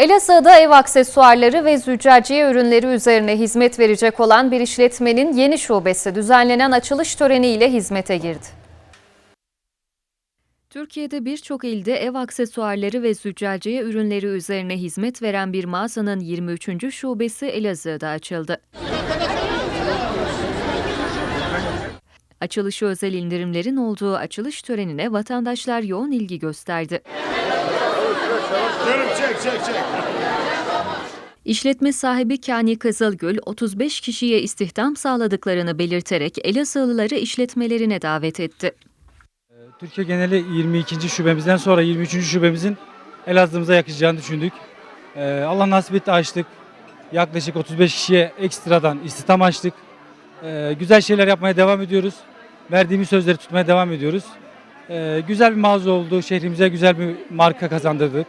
Elazığ'da ev aksesuarları ve züccaciye ürünleri üzerine hizmet verecek olan bir işletmenin yeni şubesi düzenlenen açılış töreniyle hizmete girdi. Türkiye'de birçok ilde ev aksesuarları ve züccaciye ürünleri üzerine hizmet veren bir mağazanın 23. şubesi Elazığ'da açıldı. Açılışı özel indirimlerin olduğu açılış törenine vatandaşlar yoğun ilgi gösterdi. İşletme sahibi Kani Kızılgül, 35 kişiye istihdam sağladıklarını belirterek Elazığlıları işletmelerine davet etti. Türkiye geneli 22. şubemizden sonra 23. şubemizin Elazığ'ımıza yakışacağını düşündük. Ee, Allah nasip etti açtık. Yaklaşık 35 kişiye ekstradan istihdam açtık. Ee, güzel şeyler yapmaya devam ediyoruz. Verdiğimiz sözleri tutmaya devam ediyoruz. Ee, güzel bir mağaza oldu. Şehrimize güzel bir marka kazandırdık.